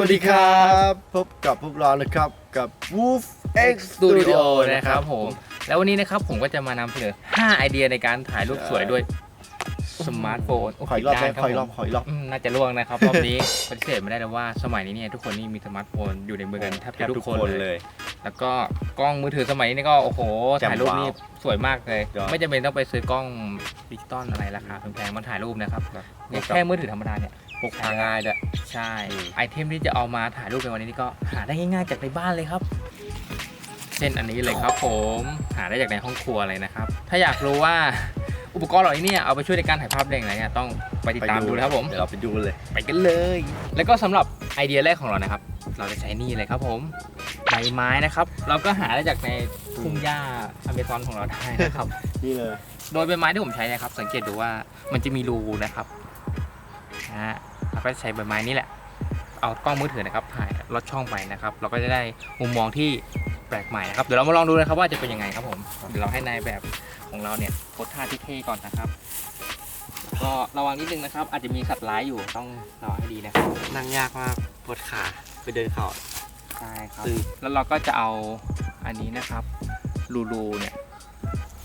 วัสดีครับ พบกับพวกเรานะครับกับ Wolf X Studio นะครับผม แล้ววันนี้นะครับผมก็จะมานำเสนอ 5 ไอเดียในการถ่ายรูปสวยด้วยสมาร์ทโฟนขออีกรอบไหมด้านขออีกรอบผมขออีกรอบอืมน่าจะล่วงนะครับ รอบนี้ปฏิเสธไม่ได้แล้วว่าสมัยนี้เนี่ยทุกคนนี่มีสมาร์ทโฟนอยู่ในมือกันแทบจะทุกคนเลย แล้วก็กล้องมือถือสมัยนี้นี่ก็โอ้โหแจ่มถ่ายรูปนี่ว้าวสวยมากเลยยอดไม่จำเป็นต้องไปซื้อกล้องดิจิตอลอะไรราคาแพงๆมาถ่ายรูปนะครับครับเนี่ยแค่มือถือธรรมดาเนี่ย พกพาง่ายด้วยใช่อืมไอเทมที่จะเอามาถ่ายรูปในวันนี้นี่ก็หาได้ง่ายๆจากในบ้านเลยครับ เช่นอันนี้เลยครับผมหาได้จากในห้องครัวเลยนะครับ ถ้าอยากรู้ว่าอุปกรณ์เหล่านี้เนี่ยเอาไปช่วยในการถ่ายภาพได้อย่างไรเนี่ยต้องไปติดตามดูนะครับผม เดี๋ยวเราไปดูเลย ไปกันเลย แล้วก็สำหรับไอเดียแรกของเรานะครับ เราจะใช้นี่เลยครับผมใบไม้นะครับ เราก็หาได้จากในทุ่งหญ้าอเมซอนของเราได้นะครับ นี่เลย โดยใบไม้ที่ผมใช้เนะครับ สังเกตดูว่ามันจะมีรูนะครับนะฮะ เราก็จะใช้ใบไม้นี่แหละ เอากล้องมือถือนะครับถ่ายลอดช่องไปนะครับ เราก็จะได้มุมมองที่แปลกใหม่นะครับ เดี๋ยวเรามาลองดูนะครับว่าจะเป็นยังไงครับผม เดี๋ยวเราให้นายแบบของเราเนี่ยโพสท่าที่เท่ก่อนนะครับ ก็ระวังนิดนึงนะครับ อาจจะมีสัตว์ร้ายอยู่ต้องระวังให้ดีนะครับ นั่งยากมากปวดขาไปเดินเขาใช่ครับตึงแล้วเราก็จะเอาอันนี้นะครับรูรูเนี่ย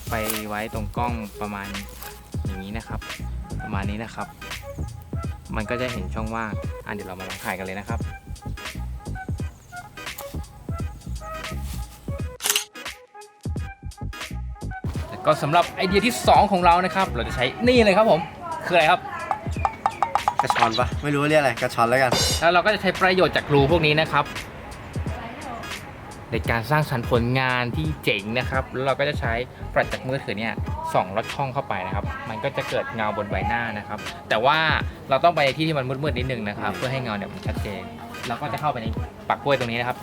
ไปไว้ตรงกล้องประมาณอย่างนี้นะครับ ประมาณนี้นะครับ มันก็จะเห็นช่องว่างอะเดี๋ยวเรามาลองถ่ายกันเลยนะครับแล้วก็สำหรับไอเดียที่ 2 ของเรานะครับ เราจะใช้นี่เลยครับผม คืออะไรครับกระชอนปะไม่รู้ว่าเรียกอะไรกระชอนแล้วกัน แล้วเราก็จะใช้ประโยชน์จากรูพวกนี้นะครับ ในการสร้างสรรค์ผลงานที่เจ๋งนะครับ แล้วเราก็จะใช้แฟลชจากมือถือเนี่ยส่องลอดช่องเข้าไปนะครับ มันก็จะเกิดเงาบนใบหน้านะครับ แต่ว่าเราต้องไปในที่ที่มันมืดๆนิดนึงนะครับ เพื่อให้เงาเนี่ยมันชัดเจนเราก็จะเข้าไปในปักกล้วยตรงนี้นะครับ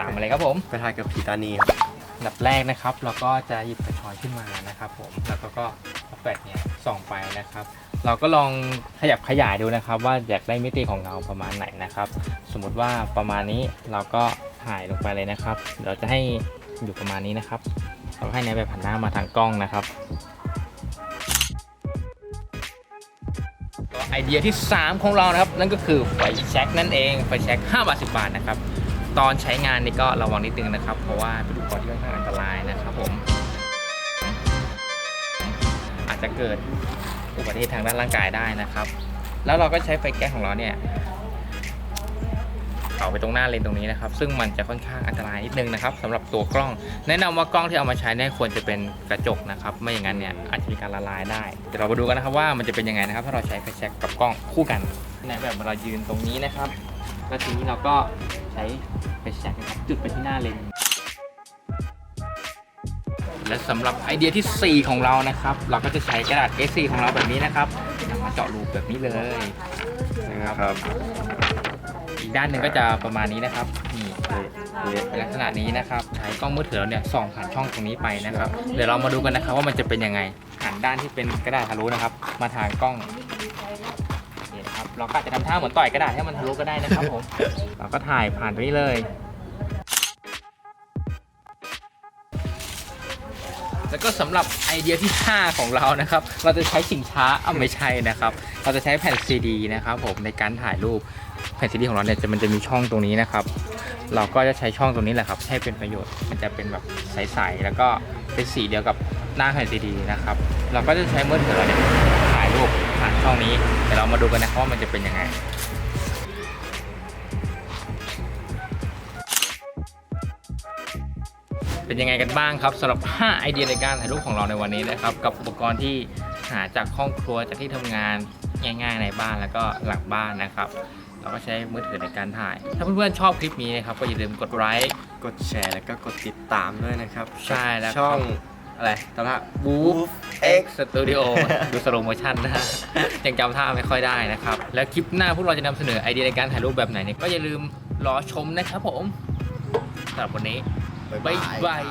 ตามมาเลยครับผมไปถ่ายกับผีตานีครับอันดับแรกนะครับ เราก็จะหยิบกระชอนขึ้นมานะครับ ผมแล้วก็ก็เอาแฟลชเนี่ยส่องไปนะครับ เราก็ลองขยับขยายดูนะครับ ว่าอยากได้มิติของเงาประมาณไหนนะครับ สมมุติว่าประมาณนี้เราก็ ถ่ายลงไปเลยนะครับเดี๋ยวจะให้อยู่ประมาณนี้นะครับเราให้ในแบบหันหน้ามาทางกล้องนะครับก็ไอเดียที่ 3 ของเรานะครับ นั่นก็คือไฟแช็กนั่นเองไฟแช็ก5บาท10บาทนะครับตอนใช้งานนี่ก็ระวังนิดนึงนะครับ เพราะว่าเป็นอุปกรณ์ที่ค่อนข้างอันตรายนะครับผม อาจจะเกิดอุบัติเหตุทางด้านร่างกายได้นะครับ แล้วเราก็ใช้ไฟแก๊สของเราเนี่ย เอาไปตรงหน้าเลนตรงนี้นะครับ ซึ่งมันจะค่อนข้างอันตรายนิดนึงนะครับสำหรับตัวกล้อง แนะนำว่ากล้องที่เอามาใช้เนี่ยควรจะเป็นกระจกนะครับ ไม่อย่างนั้นเนี่ยอาจจะมีการละลายได้เดี๋ยวเรามาดูกันนะครับว่ามันจะเป็นยังไงนะครับ ถ้าเราใช้ไฟแช็กกับกล้องคู่กันในแบบเรายืนตรงนี้นะครับแล้วทีนี้เราก็ใช้ไฟแช็กนะครับจุดไปที่หน้าเลนและสำหรับไอเดียทีสี่ 4 ของเรานะครับ เราก็จะใช้กระดาษ A4 ของเราแบบนี้นะครับนำมาเจาะรูแบบนี้เลยนะครับ อีกด้านหนึ่งก็จะประมาณนี้นะครับนี่เป็นลักษณะนี้นะครับใช้กล้องมือถือเราเนี่ยส่องผ่านช่องตรงนี้ไปนะครับ เดี๋ยวเรามาดูกันนะครับว่ามันจะเป็นยังไงหันด้านที่เป็นกระดาษทะลุนะครับ มาทางกล้องนี่นะครับเราก็อาจจะทำท่าเหมือนต่อยกระดาษให้มันทะลุก็ได้นะครับผมเราก็ถ่ายผ่านตรงนี้เลย แล้วก็สำหรับไอเดียที่ 5 ของเรานะครับ เราจะใช้ชิงช้าเอะไม่ใช่นะครับ เราจะใช้แผ่นซีดีนะครับผมในการถ่ายรูปแผ่นซีดีของเราเนี่ยจะมันจะมีช่องตรงนี้นะครับ เราก็จะใช้ช่องตรงนี้แหละครับ ให้เป็นประโยชน์มันจะเป็นแบบใสๆแล้วก็เป็นสีเดียวกับหน้าแผ่นซีดีนะครับ เราก็จะใช้มือถือเราเนี่ยถ่ายรูปผ่านช่องนี้เดี๋ยวเรามาดูกันนะครับว่ามันจะเป็นยังไง เป็นยังไงกันบ้างครับสำหรับ 5 ไอเดียในการถ่ายรูปของเราในวันนี้นะครับ กับอุปกรณ์ที่หาจากห้องครัวจากที่ทำงานง่าย ๆ ในบ้านแล้วก็หลังบ้านนะครับเราก็ใช้มือถือในการถ่าย ถ้าเพื่อนๆชอบคลิปนี้นะครับก็อย่าลืมกดไลค์กดแชร์แล้วก็กดติดตามด้วยนะครับใช่แล้วครับช่องอะไรตอนละบู Wolf เอ็ก X สตูดิโอดูสโลโมชั่นนะฮะยังจำท่าไม่ค่อยได้นะครับ แล้วคลิปหน้าพวกเราจะนำเสนอไอเดียในการถ่ายรูปแบบไหนเนี่ยก็อย่าลืมรอชมนะครับผมสำหรับวันนี้บ๊ายบ๊าย บายบาย